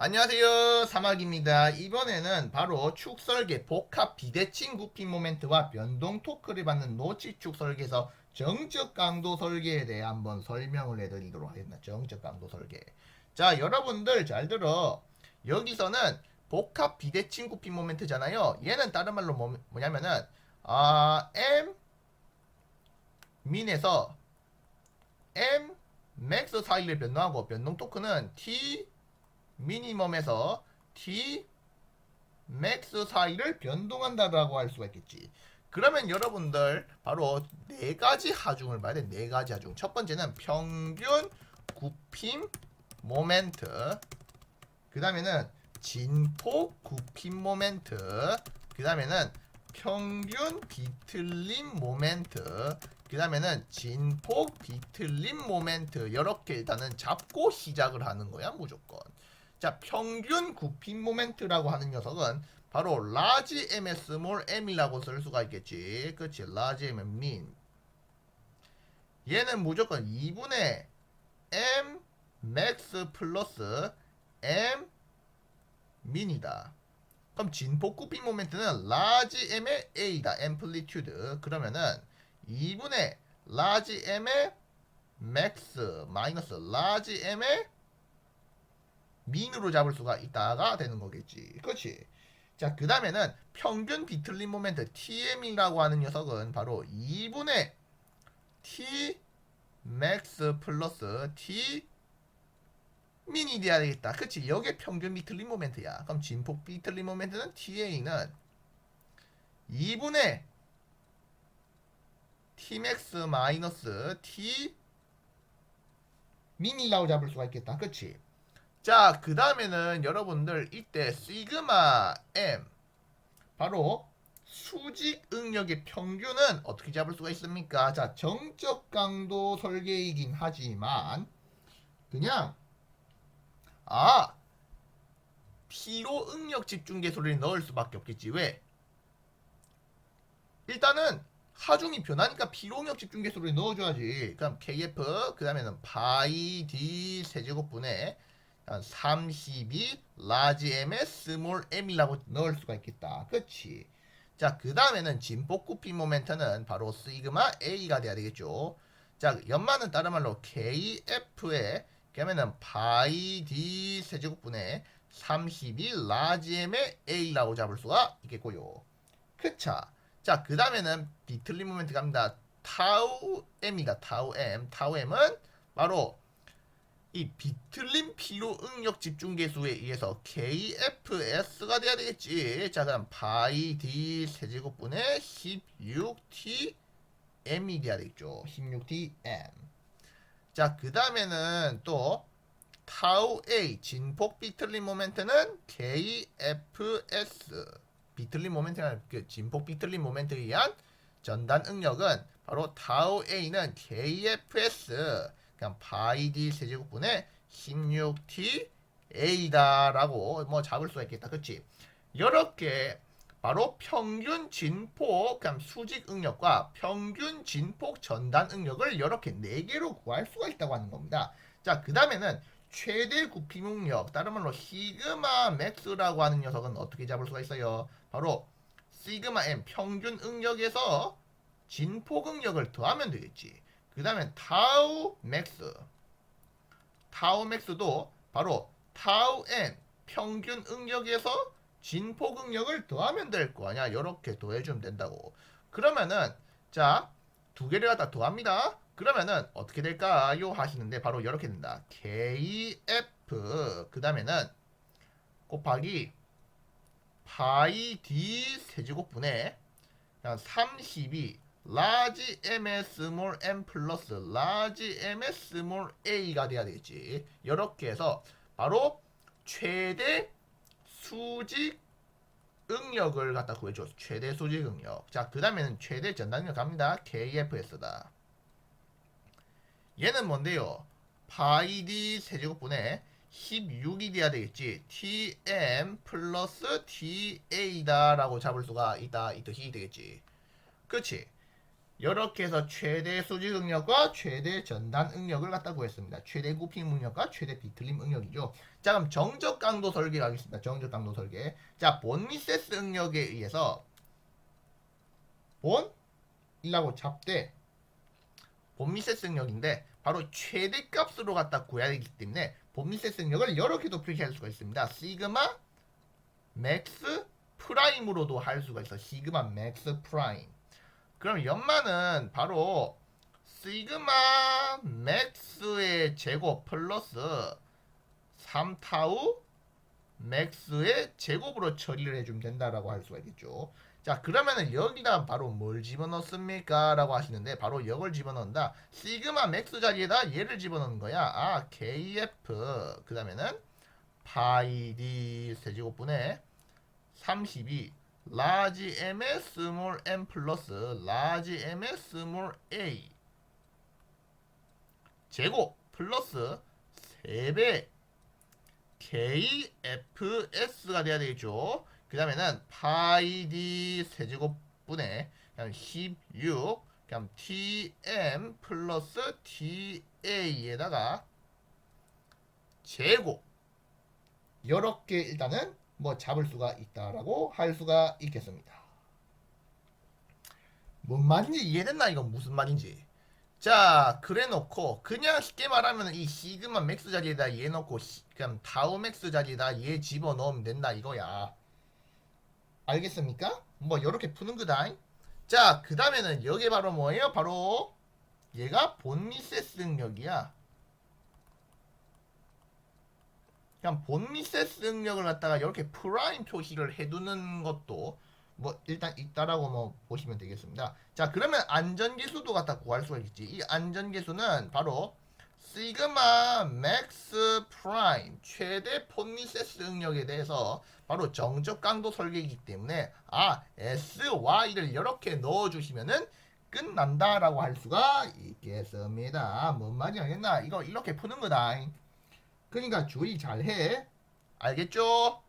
안녕하세요. 사막입니다. 이번에는 바로 축 설계 복합 비대칭 굽힌 모멘트와 변동 토크를 받는 노치축 설계에서 정적 강도 설계에 대해 한번 설명을 해드리도록 하겠습니다. 정적 강도 설계. 자 여러분들 잘 들어. 여기서는 복합 비대칭 굽힌 모멘트잖아요. 얘는 다른 말로 뭐, 뭐냐면은 아 M 민에서 M 맥스 사이를 변동하고 변동 토크는 T 미니멈에서 t 맥스 사이를 변동한다라고 할 수가 있겠지. 그러면 여러분들 바로 네 가지 하중을 봐야 돼. 네 가지 하중. 첫 번째는 평균 굽힘 모멘트. 그 다음에는 진폭 굽힘 모멘트. 그 다음에는 평균 비틀림 모멘트. 그 다음에는 진폭 비틀림 모멘트. 이렇게 일단은 잡고 시작을 하는 거야 무조건. 자, 평균 굽힘 모멘트라고 하는 녀석은 바로 라지 m의 스몰 m이라고 쓸 수가 있겠지. 그치? 라지 m의 min. 얘는 무조건 2분의 m max 플러스 m min이다. 그럼 진폭 굽힘 모멘트는 라지 m의 a다. amplitude. 그러면은 2분의 라지 m의 max 마이너스 라지 m의 민으로 잡을 수가 있다가 되는 거겠지. 그렇지. 자, 그 다음에는 평균 비틀림 모멘트 TM이라고 하는 녀석은 바로 2분의 T 맥스 플러스 T 민이 돼야 되겠다. 그치? 여기에 평균 비틀림 모멘트야. 그럼 진폭 비틀림 모멘트는 TA는 2분의 T 맥스 마이너스 T 민이라고 잡을 수가 있겠다. 그치? 자, 그 다음에는 여러분들 이때 시그마 M 바로 수직 응력의 평균은 어떻게 잡을 수가 있습니까? 자, 정적 강도 설계이긴 하지만 그냥 아 피로 응력 집중계 소리를 넣을 수밖에 없겠지. 왜? 일단은 하중이 변하니까 피로 응력 집중계 소리를 넣어줘야지. 그럼 KF 그 다음에는 바이 D 세제곱분의 32 라지 m에 스몰 m이라고 넣을 수가 있겠다. 그렇지. 자, 그 다음에는 진폭 굽힌 모멘트는 바로 시그마 a가 돼야 되겠죠. 자, 연마는 다른 말로 kf에 그러면은 바이 d 세제곱분의 32 라지 m의 a라고 잡을 수가 있겠고요. 그차. 자, 그 다음에는 비틀림 모멘트 갑니다. 타우 m이다. 타우 m. 타우 m은 바로 이 비틀림 피로 응력 집중 계수에 의해서 KFS가 돼야 되겠지. 자, 그럼 바이 D 세제곱분의 16T M이 돼야 되겠죠. 16T M. 자, 그 다음에는 또 타우 A 진폭 비틀림 모멘트는 KFS. 비틀림 모멘트는 그 진폭 비틀림 모멘트에 의한 전단 응력은 바로 타우 A는 KFS. 그냥 바이 d 세제곱분의 16t a다라고 뭐 잡을 수가 있겠다. 그치? 이렇게 바로 평균 진폭 그냥 수직 응력과 평균 진폭 전단 응력을 이렇게 네 개로 구할 수가 있다고 하는 겁니다. 자, 그 다음에는 최대 굽힘 응력, 다른 말로 시그마 맥스라고 하는 녀석은 어떻게 잡을 수가 있어요? 바로 시그마 m 평균 응력에서 진폭 응력을 더하면 되겠지. 그 다음에 타우 맥스. 타우 맥스도 바로 타우 n 평균 응력에서 진폭 응력을 더하면 될 거 아니야. 이렇게 더해주면 된다고. 그러면은 자 두 개를 갖다 더합니다. 그러면은 어떻게 될까요? 하시는데 바로 이렇게 된다. KF 그 다음에는 곱하기 파이 D 세제곱분의 32 라지 m의 스몰 m 플러스 라지 m의 스몰 a가 돼야 되겠지. 이렇게 해서 바로 최대 수직 응력을 갖다 구해줘. 최대 수직 응력. 자, 그 다음에는 최대 전단력 갑니다. KFS다. 얘는 뭔데요? 파이 d 세제곱분의 16이 돼야 되겠지. tm 플러스 ta다라고 잡을 수가 있다. 이 뜻이 되겠지. 그렇지. 이렇게 해서 최대 수직 응력과 최대 전단 응력을 갖다 구했습니다. 최대 구핑 응력과 최대 비틀림 응력이죠. 자 그럼 정적 강도 설계 가겠습니다. 정적 강도 설계. 자 본미세스 응력에 의해서 본 이라고 잡되 본미세스 응력인데 바로 최대 값으로 갖다 구해야 되기 때문에 본미세스 응력을 개도 표시할 수가 있습니다. 시그마 맥스 프라임으로도 할 수가 있어. 시그마 맥스 프라임. 그럼 연마는 바로 시그마 맥스의 제곱 플러스 3타우 맥스의 제곱으로 처리를 해주면 된다라고 할 수가 있겠죠. 자 그러면은 여기다 바로 뭘 집어넣습니까? 라고 하시는데 바로 이걸 집어넣는다. 시그마 맥스 자리에다 얘를 집어넣는 거야. 아 KF 그 다음에는 파이 D 세제곱분의 32 large m의 small m 플러스 large m의 small a. 제곱 플러스 3배. KFS가 돼야 되겠죠. 그 다음에는 파이 D 세제곱분의 그냥 16 그냥 TM 플러스 TA에다가 제곱. 이렇게 일단은 뭐 잡을 수가 있다라고 할 수가 있겠습니다. 뭔 말인지 이해됐나 이건 무슨 말인지. 자 그래놓고 그냥 쉽게 말하면 이 시그마 맥스 자리에다 얘 시- 그냥 타우 맥스 자리에다 얘 집어 넣으면 된다 이거야. 알겠습니까? 뭐 이렇게 푸는 거다. 자 그 다음에는 여기 바로 뭐예요? 바로 얘가 본미세스 능력이야. 그냥 본 미세스 능력을 갖다가 이렇게 프라임 표시를 해두는 것도 뭐 일단 있다라고 뭐 보시면 되겠습니다. 자 그러면 안전계수도 갖다 구할 수가 있지. 이 안전계수는 바로 시그마 맥스 프라임 최대 폰미세스 능력에 대해서 바로 정적 강도 설계이기 때문에 아 SY를 이렇게 넣어주시면은 끝난다라고 할 수가 있겠습니다. 뭔 말인지 알겠나? 이거 이렇게 푸는 거다. 그러니까 주의 잘해. 알겠죠?